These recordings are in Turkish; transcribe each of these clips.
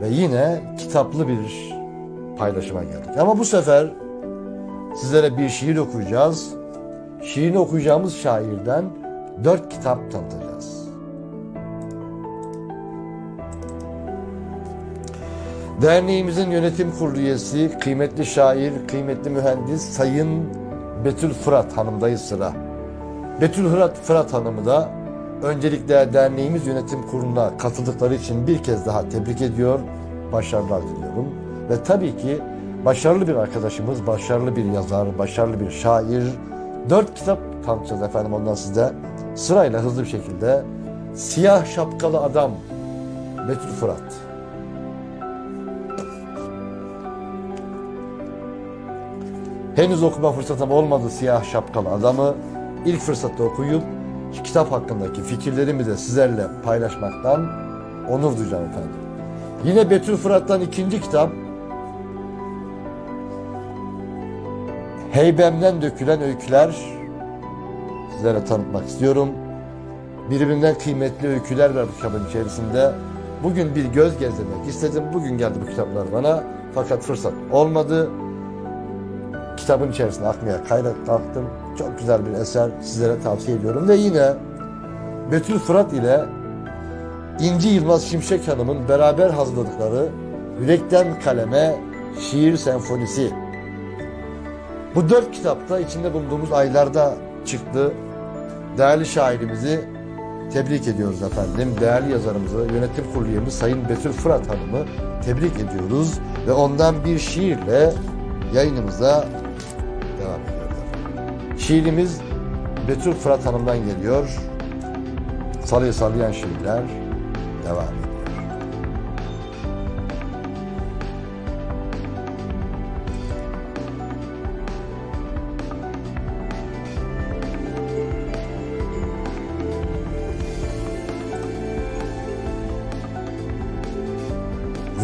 ve yine kitaplı bir paylaşıma geldik. Ama bu sefer sizlere bir şiir okuyacağız. Şiirini okuyacağımız şairden dört kitap tanıtacağız. Derneğimizin yönetim kurulu üyesi, kıymetli şair, kıymetli mühendis Sayın Betül Fırat Hanım'dayız sıra. Betül Fırat, Fırat Hanım'ı da öncelikle derneğimiz yönetim kuruluna katıldıkları için bir kez daha tebrik ediyor, başarılar diliyorum. Ve tabii ki başarılı bir arkadaşımız, başarılı bir yazar, başarılı bir şair. Dört kitap tanıtacağız efendim ondan size. Sırayla hızlı bir şekilde Siyah Şapkalı Adam, Betül Fırat. Henüz okuma fırsatım olmadı Siyah Şapkalı Adam'ı. ilk fırsatta okuyup kitap hakkındaki fikirlerimi de sizlerle paylaşmaktan onur duyacağım efendim. Yine Betül Fırat'tan ikinci kitap Heybemden dökülen öyküler sizlere tanıtmak istiyorum. Birbirinden kıymetli öyküler var bu kitabın içerisinde. Bugün bir göz gezdirmek istedim. Bugün geldi bu kitaplar bana. Fakat fırsat olmadı. Kitabın içerisinde akmaya kaynak kalktım. Çok güzel bir eser sizlere tavsiye ediyorum. Ve yine Betül Fırat ile İnci Yılmaz Şimşek Hanım'ın beraber hazırladıkları Yürekten Kaleme Şiir Senfonisi. Bu dört kitapta içinde bulunduğumuz aylarda çıktı. Değerli şairimizi tebrik ediyoruz efendim. Değerli yazarımızı, yönetim kurulu üyemiz Sayın Betül Fırat Hanım'ı tebrik ediyoruz. Ve ondan bir şiirle yayınımıza devam ediyoruz. Şiirimiz Betül Fırat Hanım'dan geliyor. Salıyı sallayan şiirler devam ediyor.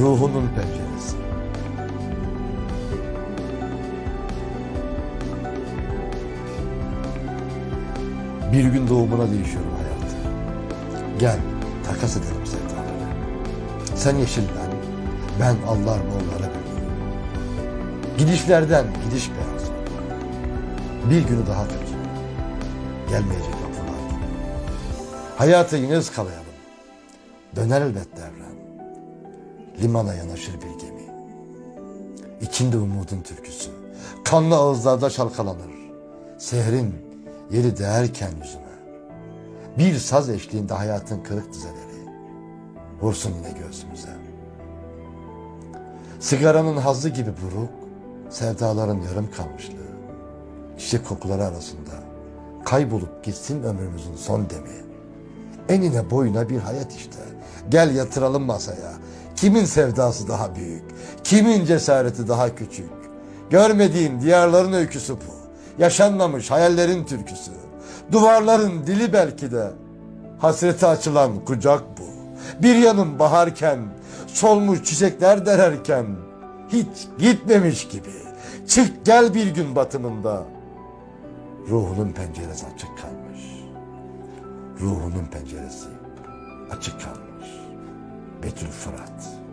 Ruhunun penceresi. Bir gün doğumuna değişiyorum hayatı. Gel takas edelim sevdaları. Sen yeşil ben, Allah moğollara birliği. Gidişlerden gidiş beyaz. Bir günü daha kötü. Gelmeyecek gibi. Hayatı yine ıskalayalım. Döner elbet devran. Limana yanaşır bir gemi. İçinde umudun türküsü. Kanlı ağızlarda çalkalanır. Sehrin yeri değerken yüzüme. Bir saz eşliğinde hayatın kırık dizeleri. Vursun yine göğsümüze. Sigaranın hazzı gibi buruk, sevdaların yarım kalmışlığı. Çiçek kokuları arasında kaybolup gitsin ömrümüzün son demi. Enine boyuna bir hayat işte. Gel yatıralım masaya. Kimin sevdası daha büyük? Kimin cesareti daha küçük? Görmediğin diyarların öyküsü bu. Yaşanmamış hayallerin türküsü. Duvarların dili belki de. Hasreti açılan kucak bu. Bir yanım baharken, solmuş çiçekler dererken, hiç gitmemiş gibi. Çık gel bir gün batımında. Ruhunun penceresi açık kalmış. Ruhunun penceresi açık kalmış. Betül Fırat.